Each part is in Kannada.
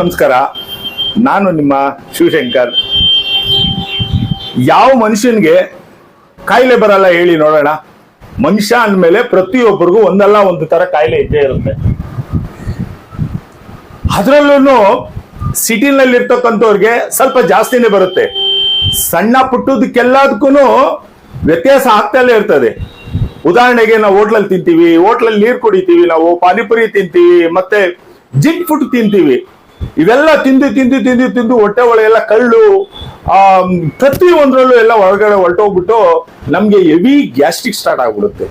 ನಮಸ್ಕಾರ. ನಾನು ನಿಮ್ಮ ಶಿವಶಂಕರ್. ಯಾವ ಮನುಷ್ಯನಿಗೆ ಕಾಯಿಲೆ ಬರಲ್ಲ ಹೇಳಿ ನೋಡೋಣ. ಮನುಷ್ಯ ಅಂದಮೇಲೆ ಪ್ರತಿಯೊಬ್ಬರಿಗೂ ಒಂದಲ್ಲ ಒಂದು ತರ ಕಾಯಿಲೆ ಇದ್ದೇ ಇರುತ್ತೆ. ಅದರಲ್ಲೂ ಸಿಟಿನಲ್ಲಿ ಇರ್ತಕ್ಕಂಥವ್ರಿಗೆ ಸ್ವಲ್ಪ ಜಾಸ್ತಿನೇ ಬರುತ್ತೆ. ಸಣ್ಣ ಪುಟ್ಟದಕ್ಕೆಲ್ಲದಕ್ಕೂ ವ್ಯತ್ಯಾಸ ಆಗ್ತಲೇ ಇರ್ತದೆ. ಉದಾಹರಣೆಗೆ ನಾವು ಹೋಟ್ಲಲ್ಲಿ ತಿಂತೀವಿ, ಹೋಟ್ಲಲ್ಲಿ ನೀರು ಕುಡಿತೀವಿ ನಾವು, ಪಾನಿಪುರಿ ತಿಂತೀವಿ, ಮತ್ತೆ ಜಿಂಕ್ ಫುಡ್ ತಿಂತೀವಿ. ಇವೆಲ್ಲ ತಿಂದು ತಿಂದು ತಿಂದು ತಿಂದು ಹೊಟ್ಟೆ ಒಳಗೆಲ್ಲ ಕಳ್ಳು, ಆ ಪ್ರತಿ ಒಂದ್ರಲ್ಲೂ ಎಲ್ಲ ಹೊರಗಡೆ ಹೊರಟೋಗ್ಬಿಟ್ಟು ನಮ್ಗೆ ಹೆವಿ ಗ್ಯಾಸ್ಟ್ರಿಕ್ ಸ್ಟಾರ್ಟ್ ಆಗ್ಬಿಡುತ್ತೆ.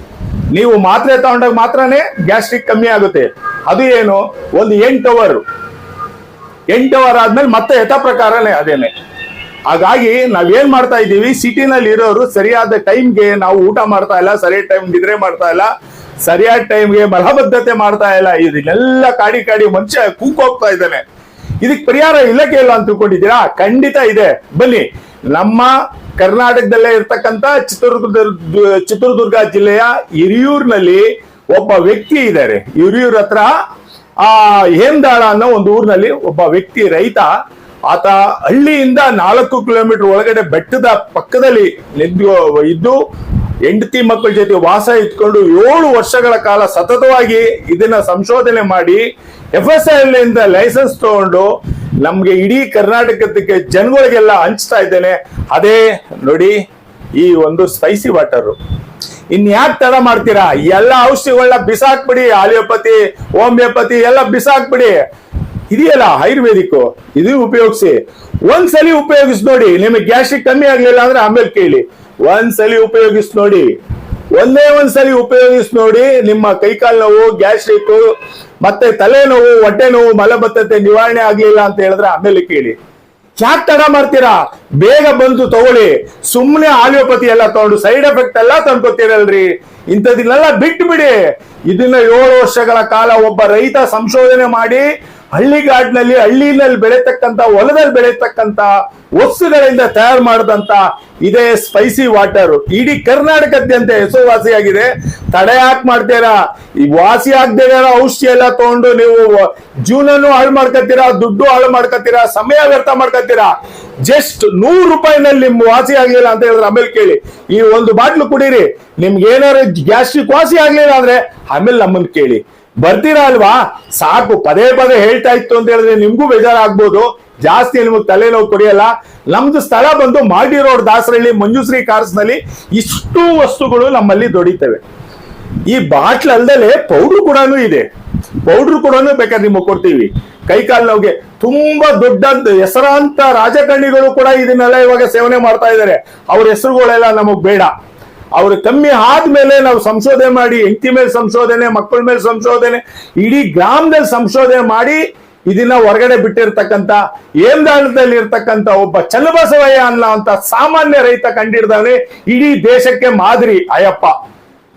ನೀವು ಮಾತ್ರೆ ತಗೊಂಡಾಗ ಮಾತ್ರನೇ ಗ್ಯಾಸ್ಟ್ರಿಕ್ ಕಮ್ಮಿ ಆಗುತ್ತೆ. ಅದು ಏನು? ಒಂದು ಎಂಟು ಅವರ್ ಎಂಟು ಅವರ್ ಆದ್ಮೇಲೆ ಮತ್ತೆ ಯಥ ಪ್ರಕಾರನೇ ಅದೇನೆ. ಹಾಗಾಗಿ ನಾವೇನ್ ಮಾಡ್ತಾ ಇದ್ದೀವಿ? ಸಿಟಿನಲ್ಲಿ ಇರೋರು ಸರಿಯಾದ ಟೈಮ್ಗೆ ನಾವು ಊಟ ಮಾಡ್ತಾ ಇಲ್ಲ, ಸರಿಯಾದ ಟೈಮ್ ನಿದ್ರೆ ಮಾಡ್ತಾ ಇಲ್ಲ, ಸರಿಯಾದ ಟೈಮ್ಗೆ ಮಲಬದ್ಧತೆ ಮಾಡ್ತಾ ಇಲ್ಲ. ಇದನ್ನೆಲ್ಲ ಕಾಡಿ ಕಾಡಿ ಮನುಷ್ಯ ಕೂಕೋಗ್ತಾ ಇದ್ದಾನೆ. ಇದಕ್ಕೆ ಪರಿಹಾರ ಇಲ್ಲಕ್ಕೆ ಇಲ್ಲ ಅಂತ ತಿಳ್ಕೊಂಡಿದ್ದೀರಾ? ಖಂಡಿತ ಇದೆ. ಬನ್ನಿ, ನಮ್ಮ ಕರ್ನಾಟಕದಲ್ಲೇ ಇರ್ತಕ್ಕಂತ ಚಿತ್ರದುರ್ಗ ಚಿತ್ರದುರ್ಗ ಜಿಲ್ಲೆಯ ಹಿರಿಯೂರ್ನಲ್ಲಿ ಒಬ್ಬ ವ್ಯಕ್ತಿ ಇದ್ದಾರೆ. ಹಿರಿಯೂರ್ ಹತ್ರ, ಆ ಹೇಮದಾಳ ಅನ್ನೋ ಒಂದು ಊರಿನಲ್ಲಿ ಒಬ್ಬ ವ್ಯಕ್ತಿ ರೈತ, ಆತ ಹಳ್ಳಿಯಿಂದ ನಾಲ್ಕು ಕಿಲೋಮೀಟರ್ ಒಳಗಡೆ ಬೆಟ್ಟದ ಪಕ್ಕದಲ್ಲಿ ಇದ್ದು ಹೆಂಡತಿ ಮಕ್ಕಳ ಜೊತೆ ವಾಸ ಇಟ್ಕೊಂಡು ಏಳು ವರ್ಷಗಳ ಕಾಲ ಸತತವಾಗಿ ಇದನ್ನ ಸಂಶೋಧನೆ ಮಾಡಿ ಎಫ್ ಎಸ್ ಐ ಇಂದ ಲೈಸೆನ್ಸ್ ತಗೊಂಡು ನಮ್ಗೆ ಇಡೀ ಕರ್ನಾಟಕಕ್ಕೆ ಜನಗಳಿಗೆಲ್ಲ ಹಂಚ್ತಾ ಇದ್ದೇನೆ. ಅದೇ ನೋಡಿ ಈ ಒಂದು ಸ್ಪೈಸಿ ವಾಟರ್ ಇನ್ ಯಾಕೆ ತಡ ಮಾಡ್ತೀರಾ? ಎಲ್ಲ ಔಷಧಿಗಳನ್ನ ಬಿಸಾಕ್ಬಿಡಿ ಆಲಿಯೋಪತಿ ಹೋಮಿಯೋಪತಿ ಎಲ್ಲ ಬಿಸಾಕ್ಬಿಡಿ. ಇದೆಯಲ್ಲ ಆಯುರ್ವೇದಿಕ್ ಇದು ಉಪಯೋಗಿಸಿ. ಒಂದ್ಸಲಿ ಉಪಯೋಗಿಸಿ ನೋಡಿ, ನಿಮಗೆ ಗ್ಯಾಸ್ಟ್ರಿಕ್ ಕಮ್ಮಿ ಆಗ್ಲಿಲ್ಲ ಅಂದ್ರೆ ಆಮೇಲೆ ಕೇಳಿ. ಒಂದ್ಸಲಿ ಉಪಯೋಗಿಸಿ ನೋಡಿ. ಒಂದೇ ಒಂದ್ಸಲಿ ಉಪಯೋಗಿಸಿ ನೋಡಿ, ನಿಮ್ಮ ಕೈಕಾಲು ನೋವು, ಗ್ಯಾಸ್ಟ್ರಿಕ್, ಮತ್ತೆ ತಲೆನೋವು ಹೊಟ್ಟೆ ನೋವು, ಮಲಬದ್ಧತೆ ನಿವಾರಣೆ ಆಗ್ಲಿಲ್ಲ ಅಂತ ಹೇಳಿದ್ರೆ ಆಮೇಲೆ ಕೇಳಿ. ಯಾಕೆ ತಡ ಮಾಡ್ತೀರಾ? ಬೇಗ ಬಂದು ತಗೊಳ್ಳಿ. ಸುಮ್ಮನೆ ಆಲಿಯೋಪತಿ ಎಲ್ಲ ತಗೊಂಡು, ಸೈಡ್ ಎಫೆಕ್ಟ್ ಎಲ್ಲ ತಂದ್ಕೊತೀರಲ್ರಿ ಇಂಥದನ್ನೆಲ್ಲ ಬಿಟ್ಟು ಬಿಡಿ ಇದನ್ನ ಏಳು ವರ್ಷಗಳ ಕಾಲ ಒಬ್ಬ ರೈತ ಸಂಶೋಧನೆ ಮಾಡಿ ಹಳ್ಳಿಗಾಡಿನಲ್ಲಿ ಹಳ್ಳಿನಲ್ಲಿ ಬೆಳೆತಕ್ಕಂತ ಹೊಲದಲ್ಲಿ ಬೆಳೆತಕ್ಕಂತ ವಸ್ತುಗಳಿಂದ ತಯಾರು ಮಾಡಿದಂತ ಇದೇ ಸ್ಪೈಸಿ ವಾಟರ್ ಇಡೀ ಕರ್ನಾಟಕದ್ಯಂತ ಹೆಸರುವಾಸಿಯಾಗಿದೆ. ತಡೆ ಯಾಕೆ ಮಾಡ್ತೀರಾ? ಈ ವಾಸಿ ಆಗದೆ ಔಷಧಿ ಎಲ್ಲ ತಗೊಂಡು ನೀವು ಜೀವನನು ಹಾಳು ಮಾಡ್ಕೊತೀರಾ ದುಡ್ಡು ಹಾಳು ಮಾಡ್ಕೊತೀರಾ ಸಮಯ ವ್ಯರ್ಥ ಮಾಡ್ಕೊತೀರಾ ಜಸ್ಟ್ ನೂರು ರೂಪಾಯಿನಲ್ಲಿ ನಿಮ್ ವಾಸಿ ಆಗ್ಲಿಲ್ಲ ಅಂತ ಹೇಳಿದ್ರೆ ಆಮೇಲೆ ಕೇಳಿ. ಈ ಒಂದು ಬಾಟ್ಲು ಕುಡೀರಿ. ನಿಮ್ಗೆ ಏನಾರು ಗ್ಯಾಸ್ಟ್ರಿಕ್ ವಾಸಿ ಆಗ್ಲಿಲ್ಲ ಅಂದ್ರೆ ಆಮೇಲೆ ನಮ್ಮನ್ನು ಕೇಳಿ. ಬರ್ತೀರಾ ಅಲ್ವಾ ಸಾಕು, ಪದೇ ಪದೇ ಹೇಳ್ತಾ ಇತ್ತು ಅಂತ ಹೇಳಿದ್ರೆ ನಿಮ್ಗೂ ಬೇಜಾರಾಗ್ಬೋದು. ಜಾಸ್ತಿ ನಿಮಗೆ ತಲೆನೋವು ಕೊಡಿಯಲ್ಲ. ನಮ್ದು ಸ್ಥಳ ಬಂದು ಮಾಡಿ ರೋಡ್ ದಾಸರಹಳ್ಳಿ, ಮಂಜುಶ್ರೀ ಕಾರ್ಸ್ನಲ್ಲಿ ಇಷ್ಟು ವಸ್ತುಗಳು ನಮ್ಮಲ್ಲಿ ದೊಡೀತವೆ ಈ ಬಾಟ್ಲ್ ಅಲ್ದಲೆ ಪೌಡ್ರ್ ಕೂಡ ಇದೆ. ಪೌಡ್ರ್ ಕೂಡ ಬೇಕಾದ್ರೆ ನಿಮಗೆ ಕೊಡ್ತೀವಿ. ಕೈಕಾಲು ನೋವಿಗೆ ತುಂಬಾ ದೊಡ್ಡ ಹೆಸರಾಂತ ರಾಜಕಾರಣಿಗಳು ಕೂಡ ಇದನ್ನೆಲ್ಲ ಇವಾಗ ಸೇವನೆ ಮಾಡ್ತಾ ಇದ್ದಾರೆ. ಅವ್ರ ಹೆಸರುಗಳೆಲ್ಲ ನಮಗ್ ಬೇಡ. ಅವ್ರು ಕಮ್ಮಿ ಆದ್ಮೇಲೆ ನಾವು ಸಂಶೋಧನೆ ಮಾಡಿ, ಹೆಂಡತಿ ಮೇಲೆ ಸಂಶೋಧನೆ, ಮಕ್ಕಳ ಮೇಲೆ ಸಂಶೋಧನೆ, ಇಡೀ ಗ್ರಾಮದಲ್ಲಿ ಸಂಶೋಧನೆ ಮಾಡಿ ಇದನ್ನ ಹೊರಗಡೆ ಬಿಟ್ಟಿರ್ತಕ್ಕಂತ ಏಮ್ದಾಳದಲ್ಲಿ ಇರ್ತಕ್ಕಂತ ಒಬ್ಬ ಚನ್ನಬಸವಯ್ಯ ಅನ್ನೋ ಅಂತ ಸಾಮಾನ್ಯ ರೈತ ಕಂಡಿಡ್ದವನೇ ಇಡೀ ದೇಶಕ್ಕೆ ಮಾದರಿ. ಅಯ್ಯಪ್ಪ.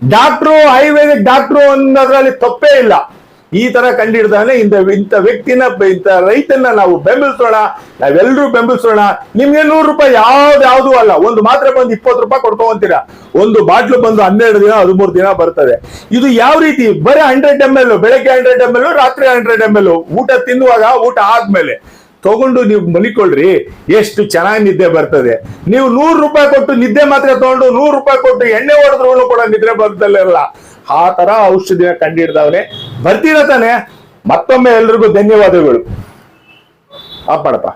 ಡಾಕ್ಟ್ರು, ಆಯುರ್ವೇದಿಕ್ ಡಾಕ್ಟ್ರು ಅನ್ನೋದ್ರಲ್ಲಿ ತಪ್ಪೇ ಇಲ್ಲ. ಈ ತರ ಕಂಡಿಡ್ದಾನೆ ಇಂಥ ಇಂಥ ವ್ಯಕ್ತಿನ ಇಂಥ ರೈತನ ನಾವು ಬೆಂಬಲಿಸೋಣ ನಾವೆಲ್ಲರೂ ಬೆಂಬಲಿಸೋಣ. ನಿಮ್ಗೆ ನೂರು ರೂಪಾಯಿ ಯಾವ್ದು ಅಲ್ಲ, ಒಂದು ಮಾತ್ರೆ ಬಂದು ಇಪ್ಪತ್ತು ರೂಪಾಯಿ ಕೊಡ್ಕೊಂತೀರಾ ಒಂದು ಬಾಟ್ಲು ಬಂದು ಹನ್ನೆರಡು ದಿನ, ಹದಿಮೂರು ದಿನ ಬರ್ತದೆ. ಇದು ಯಾವ ರೀತಿ? ಬರೀ ಹಂಡ್ರೆಡ್ ಎಂ ಎಲ್ ಬೆಳಗ್ಗೆ ಹಂಡ್ರೆಡ್ ಎಂ ಎಲ್ ರಾತ್ರಿ ಹಂಡ್ರೆಡ್ ಎಂ ಎಲ್ ಊಟ ತಿನ್ನುವಾಗ ಊಟ ಆದ್ಮೇಲೆ ತಗೊಂಡು ನೀವು ಮಲಿಕೊಳ್ರಿ ಎಷ್ಟು ಚೆನ್ನಾಗಿ ನಿದ್ದೆ ಬರ್ತದೆ. ನೀವು ನೂರು ರೂಪಾಯಿ ಕೊಟ್ಟು ನಿದ್ದೆ ಮಾತ್ರ ತಗೊಂಡು ನೂರು ರೂಪಾಯಿ ಕೊಟ್ಟು ಎಣ್ಣೆ ಹೊಡೆದ್ರು ಕೂಡ ನಿದ್ರೆ ಬರ್ತಲ್ಲ ಆ ತರ ಔಷಧಿನ ಕಂಡಿಡ್ದವನೆ. ಬರ್ತೀರ ತಾನೆ? ಮತ್ತೊಮ್ಮೆ ಎಲ್ರಿಗೂ ಧನ್ಯವಾದಗಳು. ಆ ಪಡಪ್ಪ.